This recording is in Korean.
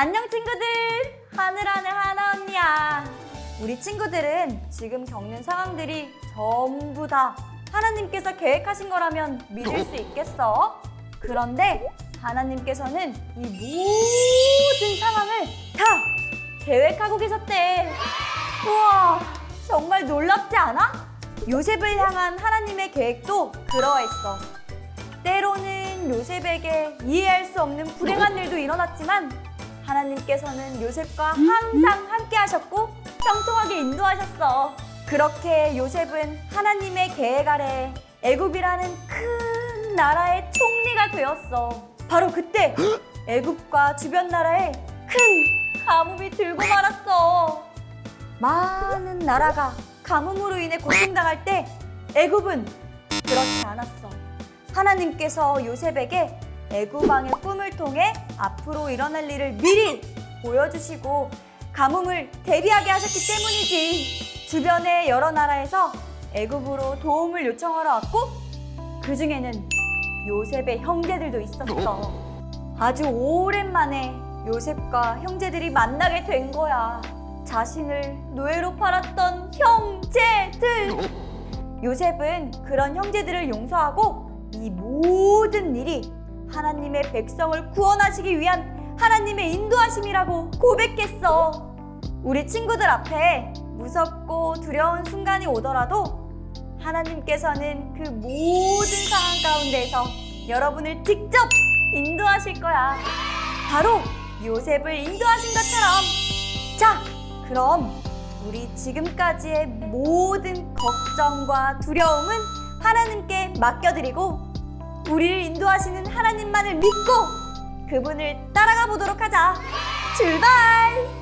안녕 친구들! 하늘하늘 하나 언니야. 우리 친구들은 지금 겪는 상황들이 전부 다 하나님께서 계획하신 거라면 믿을 수 있겠어? 그런데 하나님께서는 이 모든 상황을 다 계획하고 계셨대. 우와, 정말 놀랍지 않아? 요셉을 향한 하나님의 계획도 그러했어. 때로는 요셉에게 이해할 수 없는 불행한 일도 일어났지만 하나님께서는 요셉과 항상 함께 하셨고 평통하게 인도하셨어. 그렇게 요셉은 하나님의 계획 아래 애굽이라는 큰 나라의 총리가 되었어. 바로 그때 애굽과 주변 나라에 큰 가뭄이 들고 말았어. 많은 나라가 가뭄으로 인해 고통당할 때 애굽은 그렇지 않았어. 하나님께서 요셉에게 애굽 왕의 꿈을 통해 앞으로 일어날 일을 미리 보여주시고 가뭄을 대비하게 하셨기 때문이지. 주변의 여러 나라에서 애굽으로 도움을 요청하러 왔고 그 중에는 요셉의 형제들도 있었어. 아주 오랜만에 요셉과 형제들이 만나게 된 거야. 자신을 노예로 팔았던 형제들. 요셉은 그런 형제들을 용서하고 이 모든 일이 하나님의 백성을 구원하시기 위한 하나님의 인도하심이라고 고백했어. 우리 친구들 앞에 무섭고 두려운 순간이 오더라도 하나님께서는 그 모든 상황 가운데에서 여러분을 직접 인도하실 거야. 바로 요셉을 인도하신 것처럼. 자, 그럼 우리 지금까지의 모든 걱정과 두려움은 하나님께 맡겨드리고 우리를 인도하시는 하나님만을 믿고 그분을 따라가 보도록 하자. 출발!